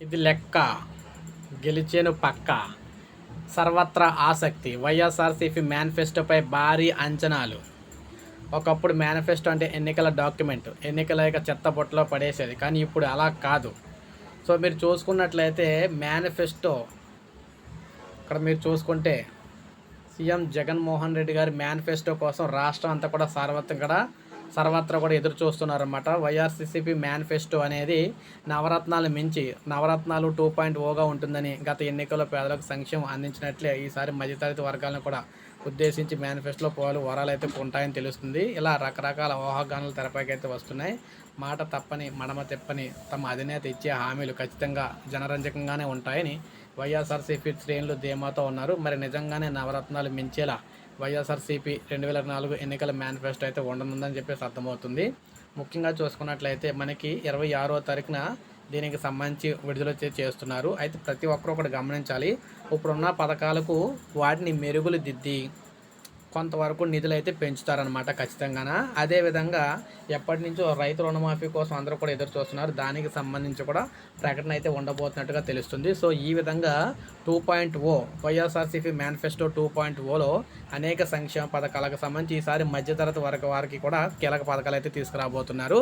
ఇది లెక్క. గెలిచేను పక్క. సర్వత్రా ఆసక్తి. వైఎస్ఆర్సీపీ మేనిఫెస్టోపై భారీ అంచనాలు. ఒకప్పుడు మేనిఫెస్టో అంటే ఎన్నికల డాక్యుమెంట్. ఎన్నికల యొక్క చెత్త పడేసేది. కానీ ఇప్పుడు అలా కాదు. సో మీరు చూసుకున్నట్లయితే మేనిఫెస్టో ఇక్కడ మీరు చూసుకుంటే సీఎం జగన్మోహన్ రెడ్డి గారి మేనిఫెస్టో కోసం రాష్ట్రం అంతా కూడా సర్వత్రా సర్వత్రా కూడా ఎదురు చూస్తున్నారన్నమాట. వైఆర్సీసీపీ మేనిఫెస్టో అనేది నవరత్నాలు మించి నవరత్నాలు టూ పాయింట్ ఓగా ఉంటుందని గత ఎన్నికల్లో పేదలకు సంక్షేమం అందించినట్లే ఈసారి మధ్యతరగతి వర్గాలను కూడా ఉద్దేశించి మేనిఫెస్టోలో పోలు వరాలు అయితే ఉంటాయని తెలుస్తుంది. ఇలా రకరకాల ఊహాగానాలు తెరపైకి అయితే వస్తున్నాయి. మాట తప్పని మడమ తెప్పని తమ అధినేత ఇచ్చే హామీలు ఖచ్చితంగా జనరంజకంగానే ఉంటాయని వైఎస్ఆర్సీపీ శ్రేణులు ధీమాతో ఉన్నారు. మరి నిజంగానే నవరత్నాలు మించేలా వైఎస్ఆర్సీపీ రెండు వేల నాలుగు ఎన్నికల మేనిఫెస్టో అయితే ఉండనుందని చెప్పేసి అర్థమవుతుంది. ముఖ్యంగా చూసుకున్నట్లయితే మనకి ఇరవై ఆరో తారీఖున దీనికి సంబంధించి విడుదల చేస్తున్నారు. అయితే ప్రతి ఒక్కరు ఒకటి గమనించాలి. ఇప్పుడున్న పథకాలకు వాటిని మెరుగులు దిద్ది కొంతవరకు నిధులు అయితే పెంచుతారనమాట ఖచ్చితంగా అదేవిధంగా ఎప్పటి నుంచో రైతు రుణమాఫీ కోసం అందరూ కూడా ఎదురు చూస్తున్నారు. దానికి సంబంధించి కూడా ప్రకటన అయితే ఉండబోతున్నట్టుగా తెలుస్తుంది. సో ఈ విధంగా two point O YSRCP manifesto two point Ola అనేక సంక్షేమ పథకాలకు సంబంధించి ఈసారి మధ్యతరగతి వరకు వారికి కూడా కీలక పథకాలు అయితే తీసుకురాబోతున్నారు.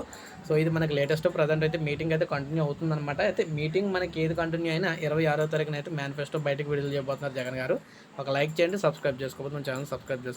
సో ఇది మనకి లేటెస్ట్ ప్రజెంట్ అయితే మీటింగ్ అయితే కంటిన్యూ అవుతుందన్నమాట. అయితే మీటింగ్ మనకి ఏది కంటిన్యూ అయినా ఇరవై ఆరో తారీఖున అయితే మేనిఫెస్టో బయటకు విడుదల చేయబోతున్నారు జగన్ గారు. ఒక లైక్ చేయండి సబ్స్క్రైబ్ చేసుకోకపోతే ఛానల్ సబ్స్క్రైబ్ చేసుకోండి.